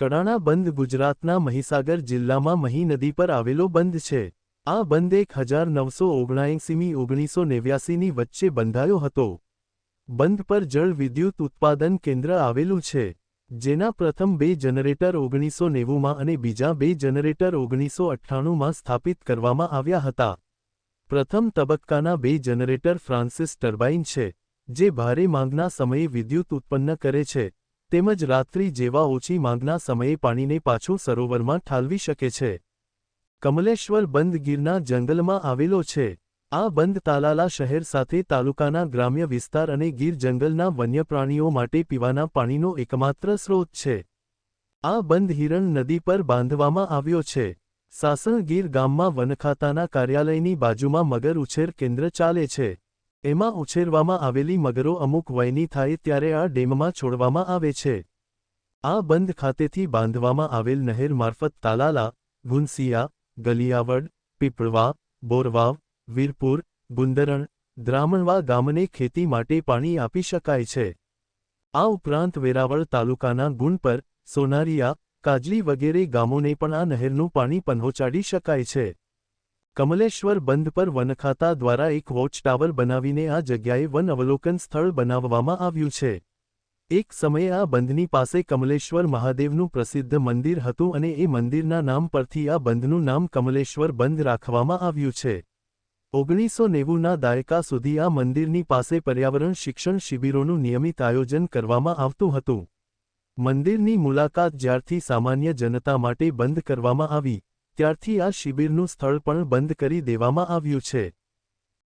કડાણા બંધ ગુજરાતના મહીસાગર જિલ્લામાં મહી નદી પર આવેલો બંધ છે. આ બંધ એક હજાર નવસો ઓગણાએંસીમી ઓગણીસો નેવ્યાસીની વચ્ચે બંધાયો હતો. બંધ પર જળ વિદ્યુત ઉત્પાદન કેન્દ્ર આવેલું છે, જેના પ્રથમ બે જનરેટર ઓગણીસો નેવુંમાં અને બીજા બે જનરેટર ઓગણીસો અઠ્ઠાણુંમાં સ્થાપિત કરવામાં આવ્યા હતા. પ્રથમ તબક્કાના બે જનરેટર ફ્રાન્સિસ ટર્બાઇન છે, જે ભારે માંગના સમયે વિદ્યુત ઉત્પન્ન કરે છે. તેમજ રાત્રિ જેવા ઓછી માંગના સમયે પાણીને પાછું સરોવરમાં ઠાલવી શકે છે. કમલેશ્વર બંધ ગીરના જંગલમાં આવેલો છે. આ બંધ તાલાલા શહેર સાથે તાલુકાના ગ્રામ્ય વિસ્તાર અને ગીર જંગલના વન્યપ્રાણીઓ માટે પીવાના પાણીનો એકમાત્ર સ્રોત છે. આ બંધ હિરણ નદી પર બાંધવામાં આવ્યો છે. સાસણગીર ગામમાં વનખાતાના કાર્યાલયની બાજુમાં મગર ઉછેર કેન્દ્ર ચાલે છે. એમાં ઉછેરવામાં આવેલી મગરો અમુક વયની થાય ત્યારે આ ડેમમાં છોડવામાં આવે છે. આ બંધ ખાતેથી બાંધવામાં આવેલ નહેર મારફત તાલાલા, ગુંસિયા, ગલિયાવડ, પીપળવા, બોરવાવ, વીરપુર, ગુંદરણ, દ્રામણવા ગામને ખેતી માટે પાણી આપી શકાય છે. આ ઉપરાંત વેરાવળ તાલુકાના ગુણપર સોનારિયા, કાજલી વગેરે ગામોને પણ આ નહેરનું પાણી પહોંચાડી શકાય છે. કમલેશ્વર બંધ પર વનખાતા દ્વારા એક વોચ ટાવર બનાવીને આ જગ્યાએ વન અવલોકન સ્થળ બનાવવામાં આવ્યું છે. એક સમયે આ બંધની પાસે કમલેશ્વર મહાદેવનું પ્રસિદ્ધ મંદિર હતું અને એ મંદિરના નામ પરથી આ બંધનું નામ કમલેશ્વર બંધ રાખવામાં આવ્યું છે. ઓગણીસો નેવુંના દાયકા સુધી આ મંદિરની પાસે પર્યાવરણ શિક્ષણ શિબિરોનું નિયમિત આયોજન કરવામાં આવતું હતું. મંદિરની મુલાકાત જ્યારથી સામાન્ય જનતા માટે બંધ કરવામાં આવી. ત્યારથી આ શિબિરનું સ્થળ પણ બંધ કરી દેવામાં આવ્યું છે.